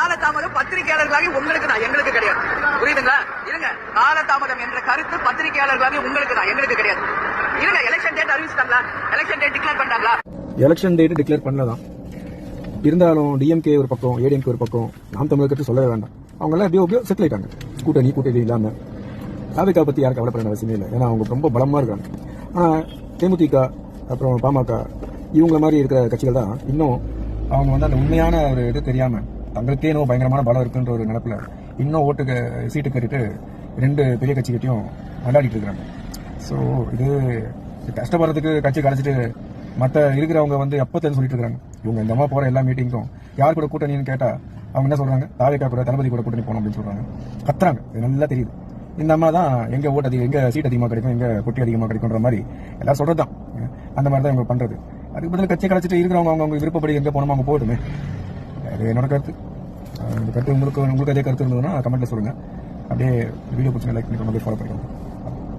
காலதாமதம் பத்திரிகையாளர்களாகி உங்களுக்கு தான் எங்களுக்கு கிடையாது. புரியுதுங்களா? இருங்க. காலதாமதம் என்ற கருத்து பத்திரிகையாளர்களாகி உங்களுக்கு தான் எங்களுக்கு கிடையாது. இருங்க எலெக்ஷன் டேட் அறிவிச்சிட்டாங்களா? எலெக்ஷன் டேட் டிக்ளேர் பண்ணாங்களா எலெக்ஷன் டேட் டிக்ளேர் பண்ணலதான். இருந்தாலும் டிஎம்கே ஒரு பக்கம் ஏடிஎம்கே ஒரு பக்கம் நாம் தமிழர் கட்சி சொல்லவே வேண்டாம். அவங்க எல்லாம் எப்படியோ எப்படியோ செட்டில் ஆயிட்டாங்க. கூட்டணி கூட்டணி இல்லாம. தாவிகா பத்தி யாரும் கவலைப்பட வேண்டிய அவசியமே இல்லை. ஏன்னா அவங்க ரொம்ப பலமா இருக்காங்க. ஆனா தேமுதிக அப்புறம் பாமக இவங்கள மாதிரி இருக்கிற கட்சிகள் தான் இன்னும் அவங்க வந்து அந்த உண்மையான ஒரு இது தெரியாம தங்களுக்கே இன்னும் பயங்கரமான பலம் இருக்குன்ற ஒரு நினப்பில் இன்னும் ஓட்டுக்கு சீட்டு கட்டிட்டு ரெண்டு பெரிய கட்சிக்கிட்டையும் விளையாடிட்டு இருக்கிறாங்க ஸோ இது கஷ்டப்படுறதுக்கு கட்சி கலைச்சிட்டு மற்ற இருக்கிறவங்க வந்து எப்போ தெரிஞ்சு சொல்லிட்டு இருக்காங்க. இவங்க இந்த அம்மா போகிற எல்லா மீட்டிங்க்கும் யார் கூட கூட்டணின்னு கேட்டால் அவங்க என்ன சொல்கிறாங்க தாவேக்கா கூட தளபதி கூட கூட்டணி போகணும் அப்படின்னு சொல்கிறாங்க கத்துறாங்க. இது நல்லா தெரியுது. இந்த அம்மா தான் எங்கள் ஓட்டு அதிகம் எங்கள் சீட் அதிகமாக கிடைக்கும் எங்கே குட்டி அதிகமாக கிடைக்கும்ன்ற மாதிரி எல்லாரும் சொல்றது தான் அந்த மாதிரி தான் இவங்க பண்ணுறது அதுக்கு பதில் கட்சி கலைச்சிட்டு இருக்கிறவங்க அவங்க விருப்பப்படி எங்கே போனோமோ அவங்க போகட்டுமே. அது என்னோட கருத்து. இந்த கருத்து உங்களுக்கு உங்களுக்கு அதே கருத்து இருந்ததுன்னா கமெண்ட்டில் சொல்லுங்கள் அப்படியே வீடியோ பிடிச்சி லைக் பண்ணி கொண்டு போய் ஃபாலோ பண்ணிக்கோங்க.